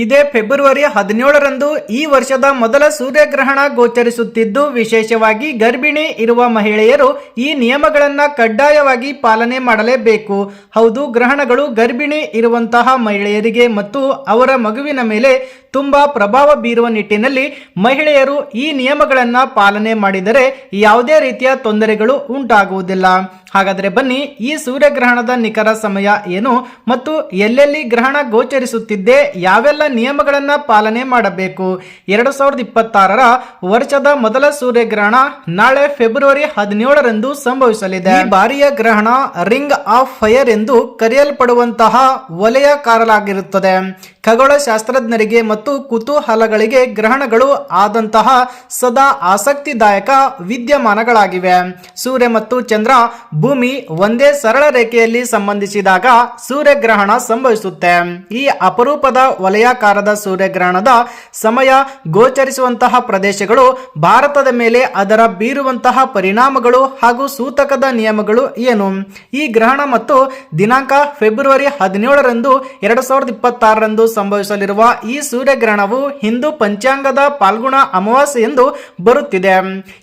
ಇದೇ ಫೆಬ್ರವರಿ ಹದಿನೇಳರಂದು ಈ ವರ್ಷದ ಮೊದಲ ಸೂರ್ಯಗ್ರಹಣ ಗೋಚರಿಸುತ್ತಿದ್ದು, ವಿಶೇಷವಾಗಿ ಗರ್ಭಿಣಿ ಇರುವ ಮಹಿಳೆಯರು ಈ ನಿಯಮಗಳನ್ನು ಕಡ್ಡಾಯವಾಗಿ ಪಾಲನೆ ಮಾಡಲೇಬೇಕು. ಹೌದು, ಗ್ರಹಣಗಳು ಗರ್ಭಿಣಿ ಇರುವಂತಹ ಮಹಿಳೆಯರಿಗೆ ಮತ್ತು ಅವರ ಮಗುವಿನ ಮೇಲೆ ತುಂಬಾ ಪ್ರಭಾವ ಬೀರುವ ನಿಟ್ಟಿನಲ್ಲಿ ಮಹಿಳೆಯರು ಈ ನಿಯಮಗಳನ್ನು ಪಾಲನೆ ಮಾಡಿದರೆ ಯಾವುದೇ ರೀತಿಯ ತೊಂದರೆಗಳು ಉಂಟಾಗುವುದಿಲ್ಲ. ಹಾಗಾದರೆ ಬನ್ನಿ, ಈ ಸೂರ್ಯಗ್ರಹಣದ ನಿಖರ ಸಮಯ ಏನು ಮತ್ತು ಎಲ್ಲೆಲ್ಲಿ ಗ್ರಹಣ ಗೋಚರಿಸುತ್ತಿದ್ದೆ, ಯಾವೆಲ್ಲ ನಿಯಮಗಳನ್ನು ಪಾಲನೆ ಮಾಡಬೇಕು. ಎರಡು ಸಾವಿರದ ಇಪ್ಪತ್ತಾರರ ವರ್ಷದ ಮೊದಲ ಸೂರ್ಯಗ್ರಹಣ ನಾಳೆ ಫೆಬ್ರವರಿ ಹದಿನೇಳರಂದು ಸಂಭವಿಸಲಿದೆ. ಈ ಬಾರಿಯ ಗ್ರಹಣ ರಿಂಗ್ ಆಫ್ ಫೈರ್ ಎಂದು ಕರೆಯಲ್ಪಡುವಂತಹ ವಲಯಕಾರಲಾಗಿರುತ್ತದೆ ಖಗೋಳ ಶಾಸ್ತ್ರಜ್ಞರಿಗೆ ಮತ್ತು ಕುತೂಹಲಗಳಿಗೆ ಗ್ರಹಣಗಳು ಆದಂತಹ ಸದಾ ಆಸಕ್ತಿದಾಯಕ ವಿದ್ಯಮಾನಗಳಾಗಿವೆ. ಸೂರ್ಯ ಮತ್ತು ಚಂದ್ರ ಭೂಮಿ ಒಂದೇ ಸರಳ ರೇಖೆಯಲ್ಲಿ ಸಂಬಂಧಿಸಿದಾಗ ಸೂರ್ಯಗ್ರಹಣ ಸಂಭವಿಸುತ್ತೆ. ಈ ಅಪರೂಪದ ವಲಯಾಕಾರದ ಸೂರ್ಯಗ್ರಹಣದ ಸಮಯ ಗೋಚರಿಸುವಂತಹ ಪ್ರದೇಶಗಳು ಭಾರತದ ಮೇಲೆ ಅದರ ಬೀರುವಂತಹ ಪರಿಣಾಮಗಳು ಹಾಗೂ ಸೂತಕದ ನಿಯಮಗಳು ಏನು? ಈ ಗ್ರಹಣ ಮತ್ತು ದಿನಾಂಕ ಫೆಬ್ರವರಿ ಹದಿನೇಳರಂದು, ಎರಡು ಸಾವಿರದ ಇಪ್ಪತ್ತಾರರಂದು ಸಂಭವಿಸಲಿರುವ ಈ ಸೂರ್ಯಗ್ರಹಣವು ಹಿಂದೂ ಪಂಚಾಂಗದ ಪಾಲ್ಗುಣ ಅಮಾವಾಸ್ಯೆ ಎಂದು ಬರುತ್ತಿದೆ.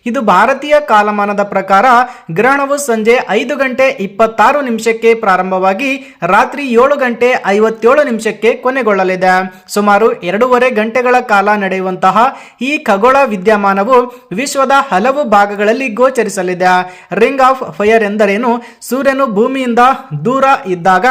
ಇದು ಭಾರತೀಯ ಕಾಲಮಾನದ ಪ್ರಕಾರ ಗ್ರಹಣವು ಸಂಜೆ ಐದು ಗಂಟೆ ಇಪ್ಪತ್ತಾರು ನಿಮಿಷಕ್ಕೆ ಪ್ರಾರಂಭವಾಗಿ ರಾತ್ರಿ ಏಳು ಗಂಟೆ ಐವತ್ತೇಳು ನಿಮಿಷಕ್ಕೆ ಕೊನೆಗೊಳ್ಳಲಿದೆ. ಸುಮಾರು ಎರಡೂವರೆ ಗಂಟೆಗಳ ಕಾಲ ನಡೆಯುವಂತಹ ಈ ಖಗೋಳ ವಿದ್ಯಮಾನವು ವಿಶ್ವದ ಹಲವು ಭಾಗಗಳಲ್ಲಿ ಗೋಚರಿಸಲಿದೆ. ರಿಂಗ್ ಆಫ್ ಫೈರ್ ಎಂದರೇನು? ಸೂರ್ಯನು ಭೂಮಿಯಿಂದ ದೂರ ಇದ್ದಾಗ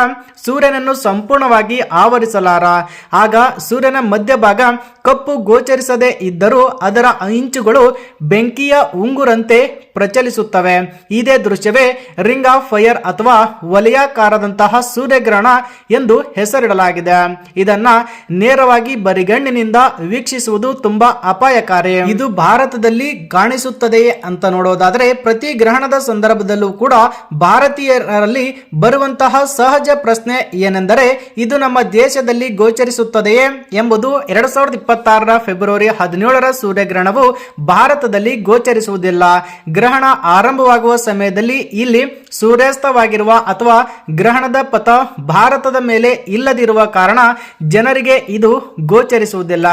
ಸೂರ್ಯನನ್ನು ಸಂಪೂರ್ಣವಾಗಿ ಆವರಿಸಲಾರ. ಆಗ ಸೂರ್ಯನ ಮಧ್ಯಭಾಗ ಕಪ್ಪು ಗೋಚರಿಸದೇ ಇದ್ದರೂ ಅದರ ಇಂಚುಗಳು ಬೆಂಕಿಯ ಉಂಗುರಂತೆ ಪ್ರಚಲಿಸುತ್ತವೆ. ಇದೇ ದೃಶ್ಯವೇ ರಿಂಗ್ ಆಫ್ ಫೈರ್ ಅಥವಾ ವಲಯಾಕಾರದಂತಹ ಸೂರ್ಯಗ್ರಹಣ ಎಂದು ಹೆಸರಿಡಲಾಗಿದೆ. ಇದನ್ನ ನೇರವಾಗಿ ಬರಿಗಣ್ಣಿನಿಂದ ವೀಕ್ಷಿಸುವುದು ತುಂಬಾ ಅಪಾಯಕಾರಿ. ಇದು ಭಾರತದಲ್ಲಿ ಕಾಣಿಸುತ್ತದೆಯೇ ಅಂತ ನೋಡೋದಾದರೆ ಪ್ರತಿ ಗ್ರಹಣದ ಸಂದರ್ಭದಲ್ಲೂ ಕೂಡ ಭಾರತೀಯರಲ್ಲಿ ಬರುವಂತಹ ಸಹಜ ಪ್ರಶ್ನೆ ಏನೆಂದರೆ, ಇದು ನಮ್ಮ ದೇಶದಲ್ಲಿ ಗೋಚರಿಸುತ್ತದೆಯೇ ಎಂಬುದು ಎರಡು ಸಾವಿರದ ಇಪ್ಪತ್ತಾರರ ಫೆಬ್ರವರಿ ಹದಿನೇಳರ ಸೂರ್ಯಗ್ರಹಣವು ಭಾರತದಲ್ಲಿ ಗೋಚರಿಸುವುದಿಲ್ಲ. ಗ್ರಹಣ ಆರಂಭವಾಗುವ ಸಮಯದಲ್ಲಿ ಇಲ್ಲಿ ಸೂರ್ಯಾಸ್ತವಾಗಿರುವ ಅಥವಾ ಗ್ರಹಣದ ಪಥ ಭಾರತದ ಮೇಲೆ ಇಲ್ಲದಿರುವ ಕಾರಣ ಜನರಿಗೆ ಇದು ಗೋಚರಿಸುವುದಿಲ್ಲ.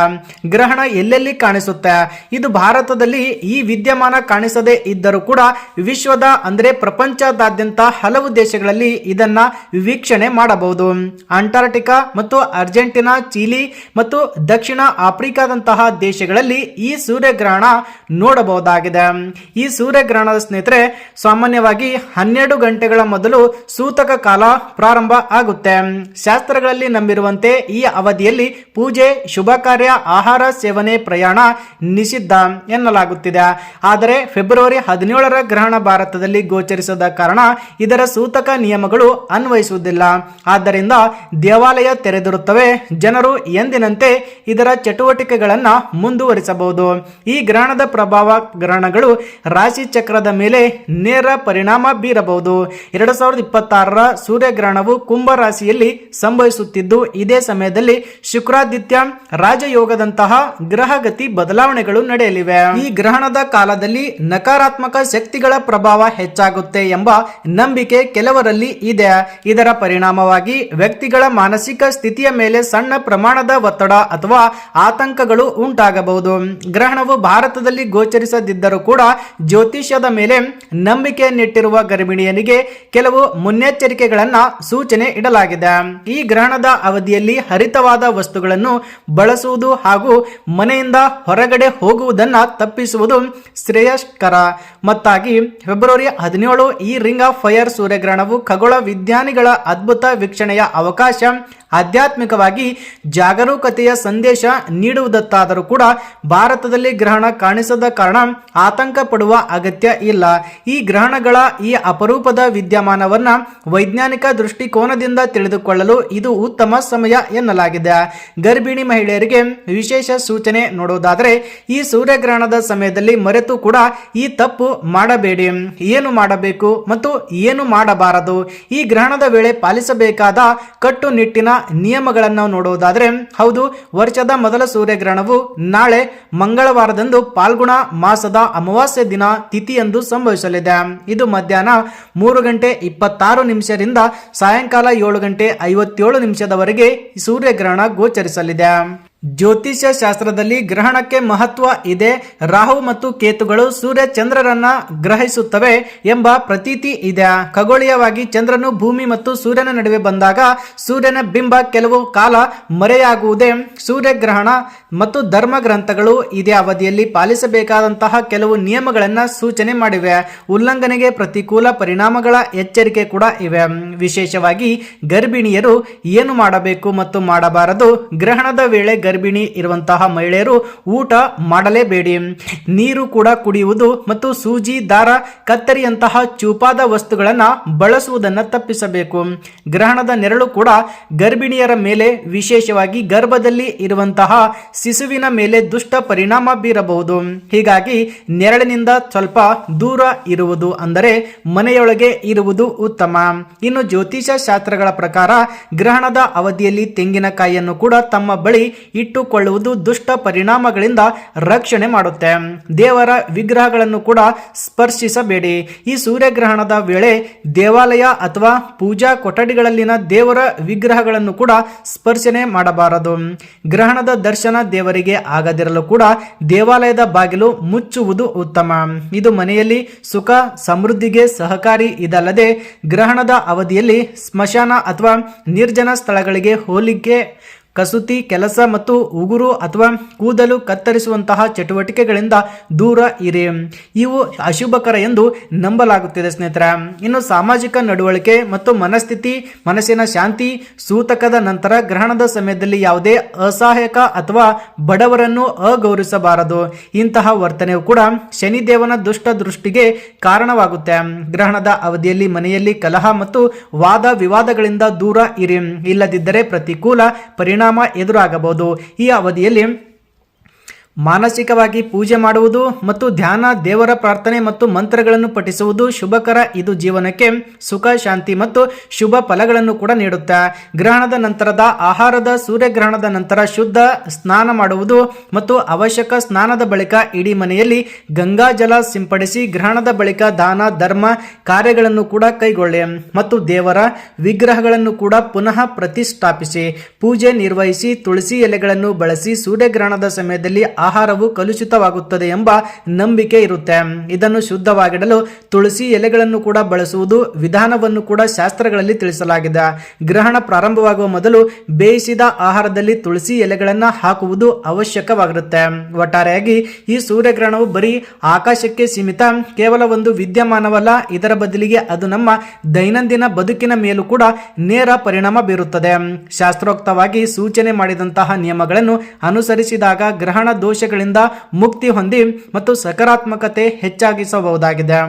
ಗ್ರಹಣ ಎಲ್ಲೆಲ್ಲಿ ಕಾಣಿಸುತ್ತೆ? ಇದು ಭಾರತದಲ್ಲಿ ಈ ವಿದ್ಯಮಾನ ಕಾಣಿಸದೇ ಇದ್ದರೂ ಕೂಡ ವಿಶ್ವದ ಅಂದರೆ ಪ್ರಪಂಚದಾದ್ಯಂತ ಹಲವು ದೇಶಗಳಲ್ಲಿ ಇದನ್ನ ವೀಕ್ಷಣೆ ಮಾಡಬಹುದು. ಅಂಟಾರ್ಟಿಕಾ ಮತ್ತು ಅರ್ಜೆಂಟಿನಾ ಚಿಲಿ ಮತ್ತು ದಕ್ಷಿಣ ಆಫ್ರಿಕಾದಂತಹ ದೇಶಗಳಲ್ಲಿ ಈ ಸೂರ್ಯಗ್ರಹಣ ನೋಡಬಹುದಾಗಿದೆ. ಈ ಸೂರ್ಯಗ್ರಹಣದ ಸ್ನೇಹಿತರೆ, ಸಾಮಾನ್ಯವಾಗಿ ಹನ್ನೆರಡು ಗಂಟೆಗಳ ಮೊದಲು ಸೂತಕ ಕಾಲ ಪ್ರಾರಂಭ ಆಗುತ್ತೆ. ಶಾಸ್ತ್ರಗಳಲ್ಲಿ ನಂಬಿರುವಂತೆ ಈ ಅವಧಿಯಲ್ಲಿ ಪೂಜೆ, ಶುಭ ಕಾರ್ಯ, ಆಹಾರ, ಸೇವನೆ, ಪ್ರಯಾಣ ನಿಷಿದ್ಧ ಎನ್ನಲಾಗುತ್ತಿದೆ. ಆದರೆ ಫೆಬ್ರವರಿ ಹದಿನೇಳರ ಗ್ರಹಣ ಭಾರತದಲ್ಲಿ ಗೋಚರಿಸದ ಕಾರಣ ಇದರ ಸೂತಕ ನಿಯಮಗಳು ಅನ್ವಯಿಸುವುದಿಲ್ಲ. ಆದ್ದರಿಂದ ದೇವಾಲಯ ತೆರೆದಿರುತ್ತವೆ ಜನರು ಎಂದಿನಂತೆ ಇದರ ಚಟುವಟಿಕೆಗಳನ್ನು ಮುಂದುವರಿಸಬಹುದು. ಈ ಗ್ರಹಣದ ಪ್ರಭಾವ ಗ್ರಹಣಗಳು ರಾಶಿ ಚಕ್ರದ ಮೇಲೆ ನೇರ ಪರಿಣಾಮ ಬೀರಬಹುದು. ಎರಡು ಸಾವಿರದ ಇಪ್ಪತ್ತಾರರ ಸೂರ್ಯಗ್ರಹಣವು ಕುಂಭ ರಾಶಿಯಲ್ಲಿ ಸಂಭವಿಸುತ್ತಿದ್ದು, ಇದೇ ಸಮಯದಲ್ಲಿ ಶುಕ್ರಾದಿತ್ಯ ರಾಜಯೋಗದಂತಹ ಗ್ರಹಗತಿ ಬದಲಾವಣೆಗಳು ನಡೆಯಲಿವೆ. ಈ ಗ್ರಹಣದ ಕಾಲದಲ್ಲಿ ನಕಾರಾತ್ಮಕ ಶಕ್ತಿಗಳ ಪ್ರಭಾವ ಹೆಚ್ಚಾಗುತ್ತೆ ಎಂಬ ನಂಬಿಕೆ ಕೆಲವರಲ್ಲಿ ಇದೆ. ಇದರ ಪರಿಣಾಮವಾಗಿ ವ್ಯಕ್ತಿಗಳ ಮಾನಸಿಕ ಸ್ಥಿತಿಯ ಮೇಲೆ ಸಣ್ಣ ಪ್ರಮಾಣದ ಒತ್ತಡ ಅಥವಾ ಆತಂಕಗಳು ಉಂಟಾಗಬಹುದು. ಗ್ರಹಣವು ಭಾರತದಲ್ಲಿ ಗೋಚರಿಸದಿದ್ದರೂ ಕೂಡ ಜ್ಯೋತಿಷ್ಯದ ಮೇಲೆ ನಂಬಿಕೆಯನ್ನಿಟ್ಟಿರುವ ಗರ್ಭಿಣಿಯನಿಗೆ ಕೆಲವು ಮುನ್ನೆಚ್ಚರಿಕೆಗಳನ್ನ ಸೂಚನೆ ಇಡಲಾಗಿದೆ. ಈ ಗ್ರಹಣದ ಅವಧಿಯಲ್ಲಿ ಹರಿತವಾದ ವಸ್ತುಗಳನ್ನು ಬಳಸುವುದು ಹಾಗೂ ಮನೆಯಿಂದ ಹೊರಗಡೆ ಹೋಗುವುದನ್ನು ತಪ್ಪಿಸುವುದು ಶ್ರೇಯಸ್ಕರ. ಮತ್ತಾಗಿ, ಫೆಬ್ರವರಿ ಹದಿನೇಳು ಈ ರಿಂಗ್ ಆಫ್ ಫೈರ್ ಸೂರ್ಯಗ್ರಹಣವು ಖಗೋಳ ವಿಜ್ಞಾನಿಗಳ ಅದ್ಭುತ ವೀಕ್ಷಣೆಯ ಅವಕಾಶ ಆಧ್ಯಾತ್ಮಿಕವಾಗಿ ಜಾಗರೂಕತೆಯ ಸಂದೇಶ ನೀಡುವುದತ್ತಾದರೂ ಕೂಡ ಭಾರತದಲ್ಲಿ ಗ್ರಹಣ ಕಾಣಿಸದ ಕಾರಣ ಆತಂಕ ಪಡುವ ಅಗತ್ಯ ಇಲ್ಲ. ಈ ಗ್ರಹಣಗಳ ಈ ಅಪರೂಪದ ವಿದ್ಯಮಾನವನ್ನ ವೈಜ್ಞಾನಿಕ ದೃಷ್ಟಿಕೋನದಿಂದ ತಿಳಿದುಕೊಳ್ಳಲು ಇದು ಉತ್ತಮ ಸಮಯ ಎನ್ನಲಾಗಿದೆ. ಗರ್ಭಿಣಿ ಮಹಿಳೆಯರಿಗೆ ವಿಶೇಷ ಸೂಚನೆ ನೋಡುವುದಾದರೆ ಈ ಸೂರ್ಯಗ್ರಹಣದ ಸಮಯದಲ್ಲಿ ಮರೆತು ಕೂಡ ಈ ತಪ್ಪು ಮಾಡಬೇಡಿ. ಏನು ಮಾಡಬೇಕು ಮತ್ತು ಏನು ಮಾಡಬಾರದು? ಈ ಗ್ರಹಣದ ವೇಳೆ ಪಾಲಿಸಬೇಕಾದ ಕಟ್ಟುನಿಟ್ಟಿನ ನಿಯಮಗಳನ್ನು ನಾವು ನೋಡುವುದಾದ್ರೆ, ಹೌದು, ವರ್ಷದ ಮೊದಲ ಸೂರ್ಯಗ್ರಹಣವು ನಾಳೆ ಮಂಗಳವಾರದಂದು ಪಾಲ್ಗುಣ ಮಾಸದ ಅಮಾವಾಸ್ಯೆ ದಿನ ತಿಥಿಯಂದು ಸಂಭವಿಸಲಿದೆ. ಇದು ಮಧ್ಯಾಹ್ನ ಮೂರು ಗಂಟೆ ಇಪ್ಪತ್ತಾರು ನಿಮಿಷದಿಂದ ಸಾಯಂಕಾಲ ಏಳು ಗಂಟೆ ಐವತ್ತೇಳು ನಿಮಿಷದವರೆಗೆ ಸೂರ್ಯಗ್ರಹಣ ಗೋಚರಿಸಲಿದೆ. ಜ್ಯೋತಿಷ್ಯ ಶಾಸ್ತ್ರದಲ್ಲಿ ಗ್ರಹಣಕ್ಕೆ ಮಹತ್ವ ಇದೆ. ರಾಹು ಮತ್ತು ಕೇತುಗಳು ಸೂರ್ಯ ಚಂದ್ರರನ್ನ ಗ್ರಹಿಸುತ್ತವೆ ಎಂಬ ಪ್ರತೀತಿ ಇದೆ. ಖಗೋಳೀಯವಾಗಿ ಚಂದ್ರನು ಭೂಮಿ ಮತ್ತು ಸೂರ್ಯನ ನಡುವೆ ಬಂದಾಗ ಸೂರ್ಯನ ಬಿಂಬ ಕೆಲವು ಕಾಲ ಮರೆಯಾಗುವುದೇ. ಸೂರ್ಯಗ್ರಹಣ ಮತ್ತು ಧರ್ಮ ಗ್ರಂಥಗಳು ಇದೇ ಅವಧಿಯಲ್ಲಿ ಪಾಲಿಸಬೇಕಾದಂತಹ ಕೆಲವು ನಿಯಮಗಳನ್ನು ಸೂಚನೆ ಮಾಡಿವೆ. ಉಲ್ಲಂಘನೆಗೆ ಪ್ರತಿಕೂಲ ಪರಿಣಾಮಗಳ ಎಚ್ಚರಿಕೆ ಕೂಡ ಇವೆ. ವಿಶೇಷವಾಗಿ ಗರ್ಭಿಣಿಯರು ಏನು ಮಾಡಬೇಕು ಮತ್ತು ಮಾಡಬಾರದು? ಗ್ರಹಣದ ವೇಳೆ ಗರ್ಭಿಣಿ ಇರುವಂತಹ ಮಹಿಳೆಯರು ಊಟ ಮಾಡಲೇಬೇಡಿ. ನೀರು ಕೂಡ ಕುಡಿಯುವುದು ಮತ್ತು ಸೂಜಿ, ದಾರ, ಕತ್ತರಿಯಂತಹ ಚೂಪಾದ ವಸ್ತುಗಳನ್ನು ಬಳಸುವುದನ್ನು ತಪ್ಪಿಸಬೇಕು. ಗ್ರಹಣದ ನೆರಳು ಕೂಡ ಗರ್ಭಿಣಿಯರ ಮೇಲೆ, ವಿಶೇಷವಾಗಿ ಗರ್ಭದಲ್ಲಿ ಇರುವಂತಹ ಶಿಶುವಿನ ಮೇಲೆ ದುಷ್ಟ ಪರಿಣಾಮ ಬೀರಬಹುದು. ಹೀಗಾಗಿ ನೆರಳಿನಿಂದ ಸ್ವಲ್ಪ ದೂರ ಇರುವುದು ಅಂದರೆ ಮನೆಯೊಳಗೆ ಇರುವುದು ಉತ್ತಮ. ಇನ್ನು ಜ್ಯೋತಿಷ ಶಾಸ್ತ್ರಗಳ ಪ್ರಕಾರ ಗ್ರಹಣದ ಅವಧಿಯಲ್ಲಿ ತೆಂಗಿನಕಾಯಿಯನ್ನು ಕೂಡ ತಮ್ಮ ಬಳಿ ಇಟ್ಟುಕೊಳ್ಳುವುದು ದುಷ್ಟ ಪರಿಣಾಮಗಳಿಂದ ರಕ್ಷಣೆ ಮಾಡುತ್ತೆ. ದೇವರ ವಿಗ್ರಹಗಳನ್ನು ಕೂಡ ಸ್ಪರ್ಶಿಸಬೇಡಿ. ಈ ಸೂರ್ಯಗ್ರಹಣದ ವೇಳೆ ದೇವಾಲಯ ಅಥವಾ ಪೂಜಾ ಕೊಠಡಿಗಳಲ್ಲಿನ ದೇವರ ವಿಗ್ರಹಗಳನ್ನು ಕೂಡ ಸ್ಪರ್ಶನೆ ಮಾಡಬಾರದು. ಗ್ರಹಣದ ದರ್ಶನ ದೇವರಿಗೆ ಆಗದಿರಲು ಕೂಡ ದೇವಾಲಯದ ಬಾಗಿಲು ಮುಚ್ಚುವುದು ಉತ್ತಮ. ಇದು ಮನೆಯಲ್ಲಿ ಸುಖ, ಸಮೃದ್ಧಿಗೆ ಸಹಕಾರಿ ಇದಲ್ಲದೆ ಗ್ರಹಣದ ಅವಧಿಯಲ್ಲಿ ಸ್ಮಶಾನ ಅಥವಾ ನಿರ್ಜನ ಸ್ಥಳಗಳಿಗೆ ಹೋಲಿಕೆ ಕಸೂತಿ, ಕೆಲಸ ಮತ್ತು ಉಗುರು ಅಥವಾ ಕೂದಲು ಕತ್ತರಿಸುವಂತಹ ಚಟುವಟಿಕೆಗಳಿಂದ ದೂರ ಇರಿ. ಇವು ಅಶುಭಕರ ಎಂದು ನಂಬಲಾಗುತ್ತಿದೆ ಸ್ನೇಹಿತರೆ. ಇನ್ನು ಸಾಮಾಜಿಕ ನಡವಳಿಕೆ ಮತ್ತು ಮನಸ್ಥಿತಿ, ಮನಸ್ಸಿನ ಶಾಂತಿ, ಸೂತಕದ ನಂತರ ಗ್ರಹಣದ ಸಮಯದಲ್ಲಿ ಯಾವುದೇ ಅಸಹಾಯಕ ಅಥವಾ ಬಡವರನ್ನು ಅಗೌರವಿಸಬಾರದು. ಇಂತಹ ವರ್ತನೆಯು ಕೂಡ ಶನಿದೇವನ ದುಷ್ಟ ದೃಷ್ಟಿಗೆ ಕಾರಣವಾಗುತ್ತೆ. ಗ್ರಹಣದ ಅವಧಿಯಲ್ಲಿ ಮನೆಯಲ್ಲಿ ಕಲಹ ಮತ್ತು ವಾದ ವಿವಾದಗಳಿಂದ ದೂರ ಇರಿ. ಇಲ್ಲದಿದ್ದರೆ ಪ್ರತಿಕೂಲ ಪರಿಣಾಮ ಎದುರಾಗಬಹುದು. ಈ ಅವಧಿಯಲ್ಲಿ ಮಾನಸಿಕವಾಗಿ ಪೂಜೆ ಮಾಡುವುದು ಮತ್ತು ಧ್ಯಾನ, ದೇವರ ಪ್ರಾರ್ಥನೆ ಮತ್ತು ಮಂತ್ರಗಳನ್ನು ಪಠಿಸುವುದು ಶುಭಕರ. ಇದು ಜೀವನಕ್ಕೆ ಸುಖ, ಶಾಂತಿ ಮತ್ತು ಶುಭ ಫಲಗಳನ್ನು ಕೂಡ ನೀಡುತ್ತೆ, ಗ್ರಹಣದ ನಂತರದ ಆಹಾರದ ಸೂರ್ಯಗ್ರಹಣದ ನಂತರ ಶುದ್ಧ ಸ್ನಾನ ಮಾಡುವುದು ಮತ್ತು ಅವಶ್ಯಕ ಸ್ನಾನದ ಬಳಿಕ ಇಡೀ ಮನೆಯಲ್ಲಿ ಗಂಗಾ ಜಲ ಸಿಂಪಡಿಸಿ ಗ್ರಹಣದ ಬಳಿಕ ದಾನ, ಧರ್ಮ ಕಾರ್ಯಗಳನ್ನು ಕೂಡ ಕೈಗೊಳ್ಳಿ ಮತ್ತು ದೇವರ ವಿಗ್ರಹಗಳನ್ನು ಕೂಡ ಪುನಃ ಪ್ರತಿಷ್ಠಾಪಿಸಿ, ಪೂಜೆ ನಿರ್ವಹಿಸಿ, ತುಳಸಿ ಎಲೆಗಳನ್ನು ಬಳಸಿ ಸೂರ್ಯಗ್ರಹಣದ ಸಮಯದಲ್ಲಿ ಆಹಾರವು ಕಲುಷಿತವಾಗುತ್ತದೆ ಎಂಬ ನಂಬಿಕೆ ಇರುತ್ತೆ. ಇದನ್ನು ಶುದ್ಧವಾಗಿಡಲು ತುಳಸಿ ಎಲೆಗಳನ್ನು ಕೂಡ ಬಳಸುವುದು ವಿಧಾನವನ್ನು ಕೂಡ ಶಾಸ್ತ್ರಗಳಲ್ಲಿ ತಿಳಿಸಲಾಗಿದೆ. ಗ್ರಹಣ ಪ್ರಾರಂಭವಾಗುವ ಮೊದಲು ಬೇಯಿಸಿದ ಆಹಾರದಲ್ಲಿ ತುಳಸಿ ಎಲೆಗಳನ್ನು ಹಾಕುವುದು ಅವಶ್ಯಕವಾಗಿರುತ್ತೆ. ಒಟ್ಟಾರೆಯಾಗಿ ಈ ಸೂರ್ಯಗ್ರಹಣವು ಬರೀ ಆಕಾಶಕ್ಕೆ ಸೀಮಿತ, ಕೇವಲ ಒಂದು ವಿದ್ಯಮಾನವಲ್ಲ, ಇದರ ಬದಲಿಗೆ ಅದು ನಮ್ಮ ದೈನಂದಿನ ಬದುಕಿನ ಮೇಲೂ ಕೂಡ ನೇರ ಪರಿಣಾಮ ಬೀರುತ್ತದೆ. ಶಾಸ್ತ್ರೋಕ್ತವಾಗಿ ಸೂಚನೆ ಮಾಡಿದಂತಹ ನಿಯಮಗಳನ್ನು ಅನುಸರಿಸಿದಾಗ ಗ್ರಹಣ ದೋಷಗಳಿಂದ ಮುಕ್ತಿ ಹೊಂದಿ ಮತ್ತು ಸಕಾರಾತ್ಮಕತೆ ಹೆಚ್ಚಾಗಿಸಬಹುದಾಗಿದೆ.